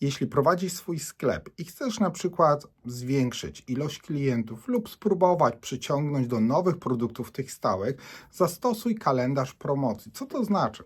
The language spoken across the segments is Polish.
Jeśli prowadzisz swój sklep i chcesz na przykład zwiększyć ilość klientów lub spróbować przyciągnąć do nowych produktów tych stałych, zastosuj kalendarz promocji. Co to znaczy?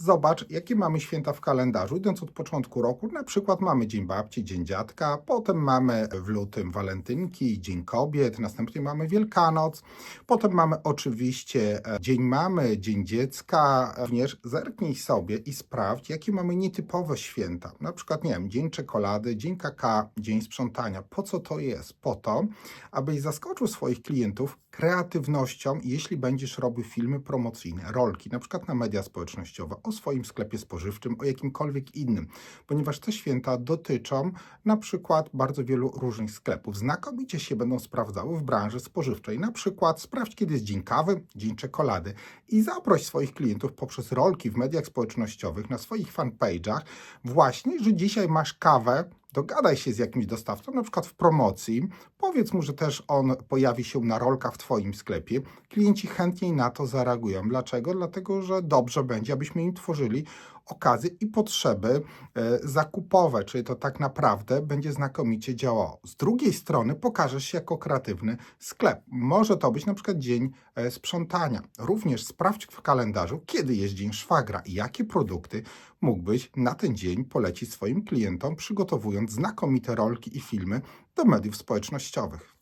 Zobacz, jakie mamy święta w kalendarzu. Idąc od początku roku, na przykład mamy Dzień Babci, Dzień Dziadka, potem mamy w lutym Walentynki, Dzień Kobiet, następnie mamy Wielkanoc, potem mamy oczywiście e, Dzień Mamy, Dzień Dziecka. Również zerknij sobie i sprawdź, jakie mamy nietypowe święta. Na przykład, nie wiem, Dzień Czekolady, Dzień Kaka, Dzień Sprzątania. Po co to jest? Po to, abyś zaskoczył swoich klientów kreatywnością, jeśli będziesz robił filmy promocyjne, rolki, na przykład na media społecznościowe, o swoim sklepie spożywczym, o jakimkolwiek innym, ponieważ te święta dotyczą na przykład bardzo wielu różnych sklepów. Znakomicie się będą sprawdzały w branży spożywczej. Na przykład sprawdź, kiedy jest dzień kawy, dzień czekolady i zaproś swoich klientów poprzez rolki w mediach społecznościowych, na swoich fanpage'ach właśnie, że dzisiaj masz kawę, Dogadaj się z jakimś dostawcą, na przykład w promocji. Powiedz mu, że też on pojawi się na rolkach w Twoim sklepie. Klienci chętniej na to zareagują. Dlaczego? Dlatego, że dobrze będzie, abyśmy im tworzyli okazje i potrzeby e, zakupowe, czyli to tak naprawdę będzie znakomicie działało. Z drugiej strony pokażesz się jako kreatywny sklep. Może to być na przykład dzień e, sprzątania. Również sprawdź w kalendarzu, kiedy jest dzień szwagra i jakie produkty mógłbyś na ten dzień polecić swoim klientom, przygotowując znakomite rolki i filmy do mediów społecznościowych.